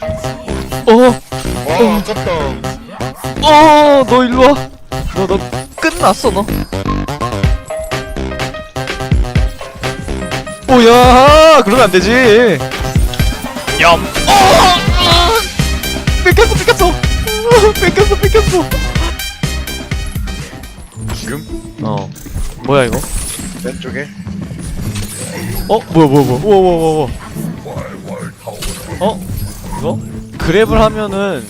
어, 와 아깝다 어, 너 일로 와. 너, 너 끝났어, 너. 오야, 그러면 안 되지. 얌. 어, 어, 뺏겼어, 뺏겼어. 어, 뺏겼어, 뺏겼어. 지금 어, 뭐야 이거? 왼쪽에 어, 뭐야, 뭐야, 뭐야, 우와, 우와, 우와, 우와. 어, 이거? 그랩을 하면은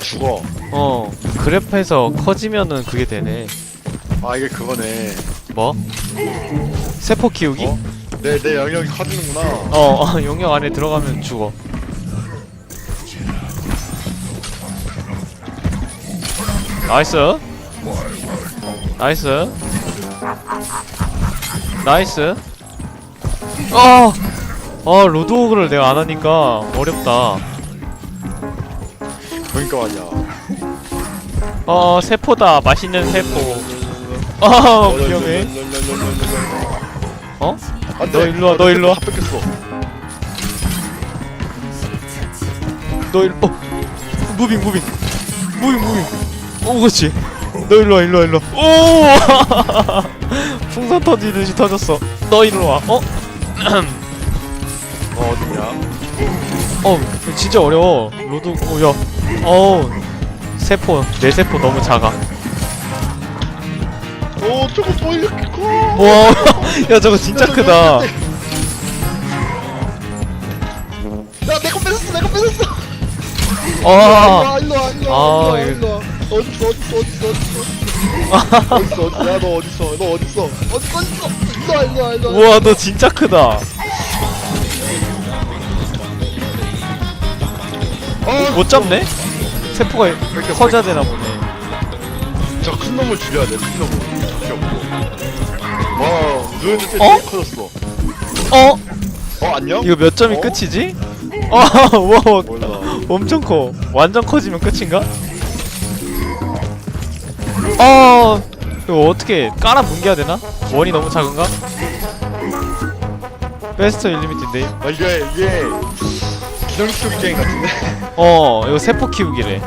죽어 어, 그랩해서 커지면은 그게 되네. 아 이게 그거네 뭐? 세포 키우기? 어? 내, 내 영역이 커지는구나 어, 어, 용역 안에 들어가면 죽어. 나이스. 나이스. 나이스. 아! 아, 로드호그를 내가 안 하니까 어렵다. 그러니까 말이야 어, 세포다. 맛있는 세포. 아, 위험해. 어? 안 돼 너 일로 와, 너 일로 와. 다 뺏겼어 너 일로 어 무빙 무빙 무빙 무빙 오 그렇지 너 일로 와 일로 와 일로 와. 오 풍선 터지듯이 터졌어 너 일로 와 어? 어 어디냐? 어 진짜 어려워. 로드 오야. 어우. 세포 내 세포 너무 작아. 오 저거 뭐 이렇게 커. 와야 저거 진짜 크다. 야내거 뺏었어 내거 뺏었어. 아. 일로 와 일로 아, 와 이거- 일로 와. 어딨어 어딨어 어딨어 어딨어 어딨어 어딨어? 야너 어딨어? 너 어딨어 어딨어 어딨어? 일로 와 일로 와 일로 와. 우와 너 진짜 크다 못 잡네? 세포가 커져야 되나 보네 저 큰 놈을 죽여야 돼 큰 놈을 밖에 없고 와때 어? 되게 커졌어 어? 어 안녕? 이거 몇 점이 어? 끝이지? 아, 와, 몰라 엄청 커. 완전 커지면 끝인가? 아, 이거 어떻게 깔아 뭉개야 되나? 원이 너무 작은가? 베스트 일리미티인데. 아 이게 이게 기동식 게임 같은데 어, 이거 세포 키우기래.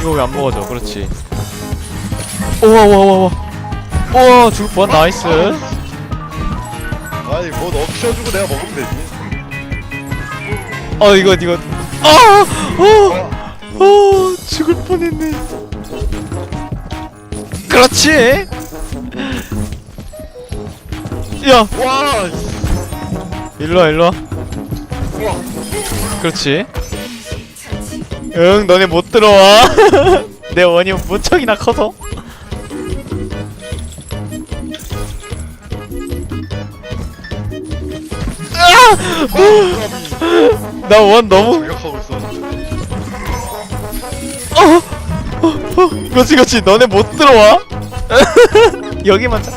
이거 왜 안 먹어져? 그렇지. 우와, 우와, 우와, 우와. 우와, 죽을 뻔. 나이스. 아니 뭐너 키워주고 내가 먹으면 되지 어, 이거, 이거. 아! 어! 어, 죽을 뻔했네. 그렇지. 야, 와 일로 와, 일로 와. 그렇지. 응, 너네 못 들어와. 내 원이 무척이나 커서. 나 원 너무 저격하고 있었는데 그렇지 그렇지 너네 못 들어와 여기만 잘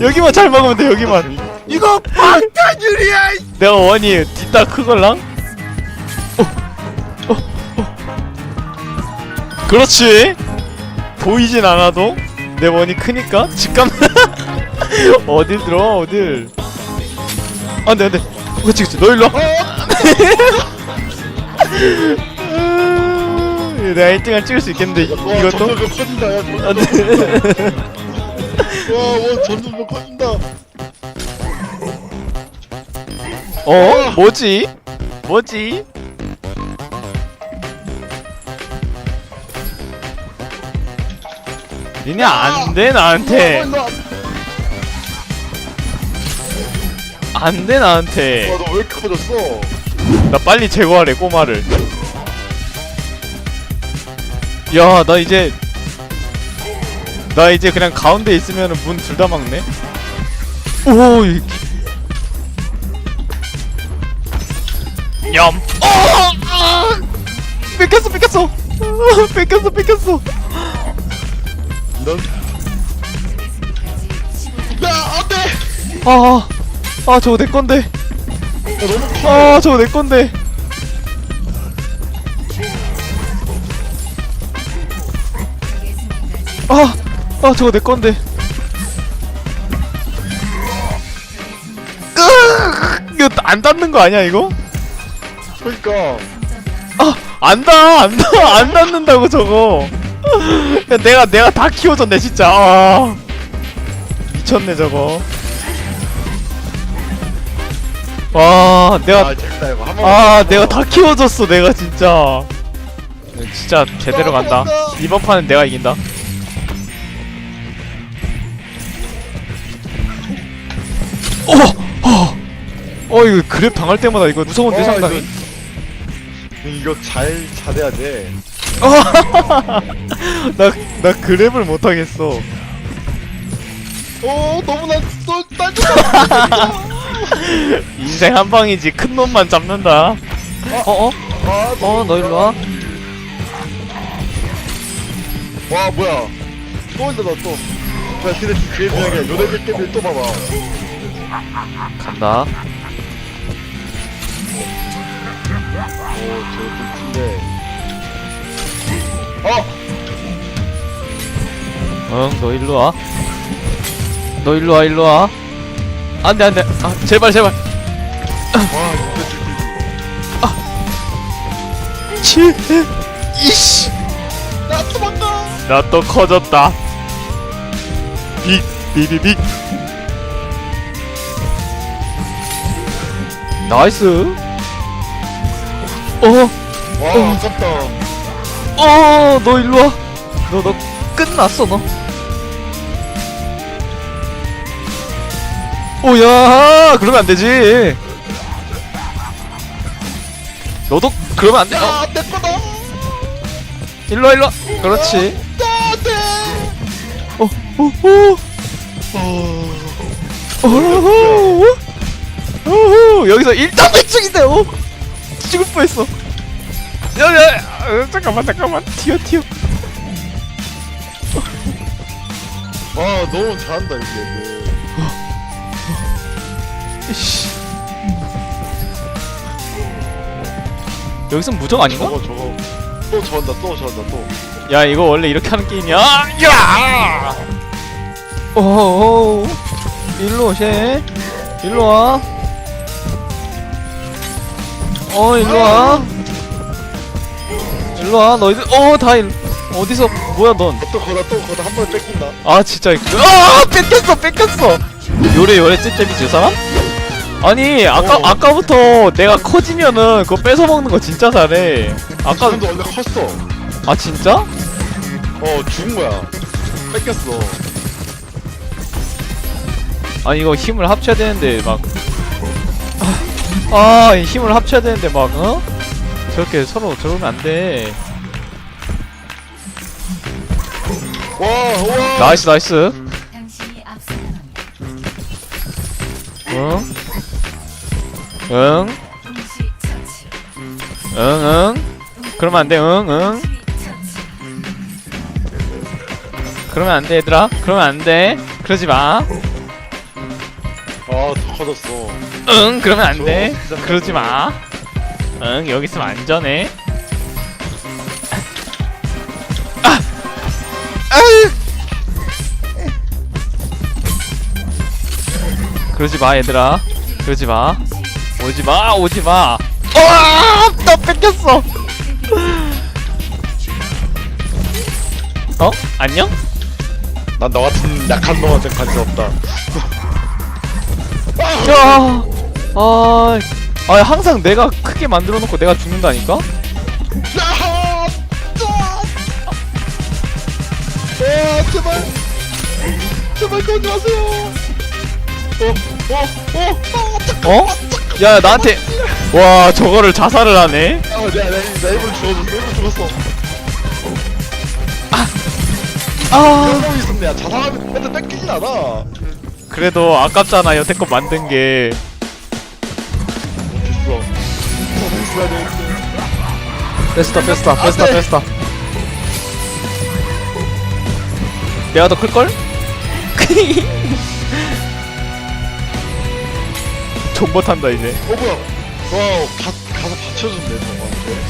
여기만 잘 먹으면 돼 여기만 이거 방탄유리야 내가 원이 뒷다 크걸랑? 어, 어, 어. 그렇지. 보이진 않아도 내 원이 크니까 직감. 어딜 들어와 어딜. 안돼 안돼. 그렇지 그렇지 너 일로 와. 내가 1등을 찍을 수 있겠는데 이- 와 이것도? 점점 커진다 야 점점 안돼. 와와 더 커진다 어? 뭐지? 뭐지? 니네 안돼 나한테 안돼 나한테 와너 왜 이렇게 커졌어 나 빨리 제거하래 꼬마를 야 나 이제 나 이제 그냥 가운데 있으면은 문둘 다 막네 오 이- 얌 어! 아! 뺏겼어 뺏겼어 아, 뺏겼어 뺏겼어 이런 야 안 돼 아, 아 저거 내 건데 야 너무 커 아 저거 내 건데 아, 아 저거 내 건데 으악! 이거 안 닿는 거 아니야 이거? 그러니까. 아 안다 안다 안 닿는다고 저거. 야, 내가 내가 다 키워줬네 진짜. 아, 미쳤네 저거. 와 내가 아 재밌다 이거. 한번 아 내가 다 키워줬어 내가 진짜. 진짜 제대로 간다. 이번 판은 내가 이긴다. 어! 어! 어 이거 그랩 당할 때마다 이거 무서운데 어, 상당히 이거 잘 잘해야 돼. 나, 나 그랩을 못하겠어. 어, 너무 난또 딸기 인생 한 방이지. 큰 놈만 잡는다. 어어? 아, 어너 일로 와. 와 뭐야. 또 온다 너또. 뭐야 근데 그게 중요한 게 요네들 게임을 또 봐봐. 간다 응, 너 일로 와. 너 일로 와, 일로 와. 안 돼, 안 돼. 아, 제발, 제발. 와 진짜 치, 이씨. 나 도망가 나 또 커졌다. 빅, 비비빅. 나이스. 어, 와 어. 아깝다 어, 너 일로 와. 너, 너 끝났어, 너. 오야, 그러면 안 되지. 너도 그러면 안 돼. 어, 야 내꺼다 일로 와, 일로 와. 그렇지. 나한테 어, 어, 어. 어허허. 어허. 여기서 일단 매칭인데, 어? 죽을 뻔했어. 야, 야, 야, 어, 잠깐만, 잠깐만. 튀어, 튀어. 와 너무 잘한다 여기 애들 씨. 여기서 무적 아닌가? 저거 저거 또 저런다 또 저런다 또 야, 이거 원래 이렇게 하는 게임이야. 야! 오호. 일로 오세. 일로 와. 어, 일로 와. 일로 와. 너희들, 어, 다 일. 어디서, 뭐야, 넌. 또 거다 또 거다 한 번에 뺏긴다 아 진짜 아 뺏겼어 뺏겼어 요래 요래 찝찝이지 이 사람? 아니 아까 어. 아까부터 내가 커지면은 그거 뺏어 먹는 거 진짜 잘해 아까 아까 도 원래 컸어 아 진짜? 어 죽은 거야 뺏겼어 아니 이거 힘을 합쳐야 되는데 막 아, 이 힘을 합쳐야 되는데 막 어? 저렇게 서로 저러면 안돼 나이스 나이스 응? 응? 응? 응? 그러면 안돼 응? 응? 그러면 안돼 얘들아 그러면 안돼 그러지 마 아더 커졌어 응 그러면 안 돼 저 진짜 그러지 마 응 여기 있으면 안전해 아! 아으! 그러지 마 얘들아 그러지 마 오지 마 오지 마 와! 또 뺏겼어 어? 안녕? 난 너 같은 약한 놈한테 관심 없다 야, 아, 아. 항상 내가 크게 만들어 놓고 내가 죽는다니까? 야! 와 제발. 제발 그러지 마세요. 어 어어어? 어? 야 나한테. 와 저거를 자살을 하네. 아, 내, 내 입을 죽어줬어 입을 죽었어. 아, 있었네. 야 자살하면 애들 뺏기진 않아 그래도 아깝잖아 여태껏 만든 게. 베스타 베스타 베스타 돼. 베스타. 내가 더 클 걸? 존버 탄다 이제. 어 뭐야 와 가, 가서 받쳐준대 저거한테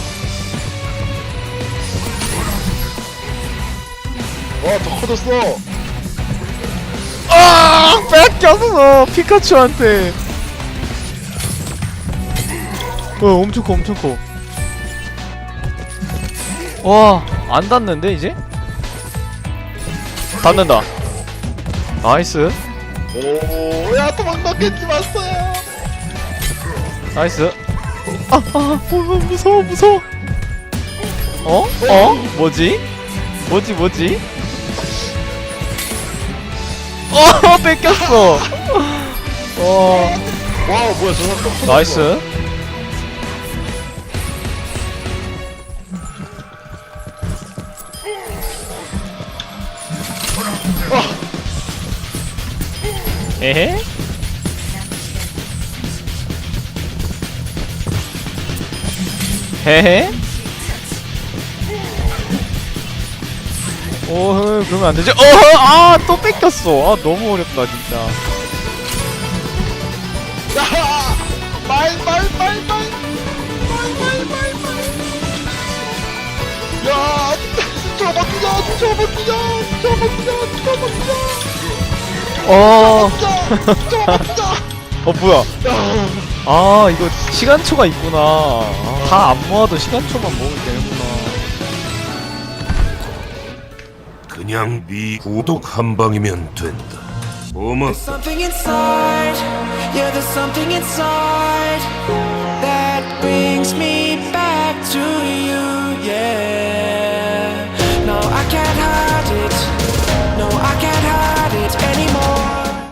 와더 커졌어 아 뺏겼어 피카츄한테. 어 엄청 커 엄청 커. 와, 안 닿는데 이제? 닿는다. 나이스. 오, 야 도망갔겠지 마스터야. 나이스. 아, 아, 어, 무서워, 무서워. 어? 어? 뭐지? 뭐지, 뭐지? 어, 뺏겼어. 어, 와 뭐야 저 사람 나이스. 에헤? 헤헤? 오, 그러면 안 되지. 어, 아, 또 뺏겼어. 아, 너무 어렵다, 진짜. 야, 진짜 버티자, 진짜 버티자, 진짜 버티자, 진짜 버티자, 어, 진짜, 진짜 버티자. 어, 뭐야. 야, 아, 이거 시간초가 있구나. 다 안 모아도 시간초만 모으면 되는 그냥 네 구독 한 방이면 된다. 고맙다. Something inside, yeah, there's something inside that brings me back to you, yeah.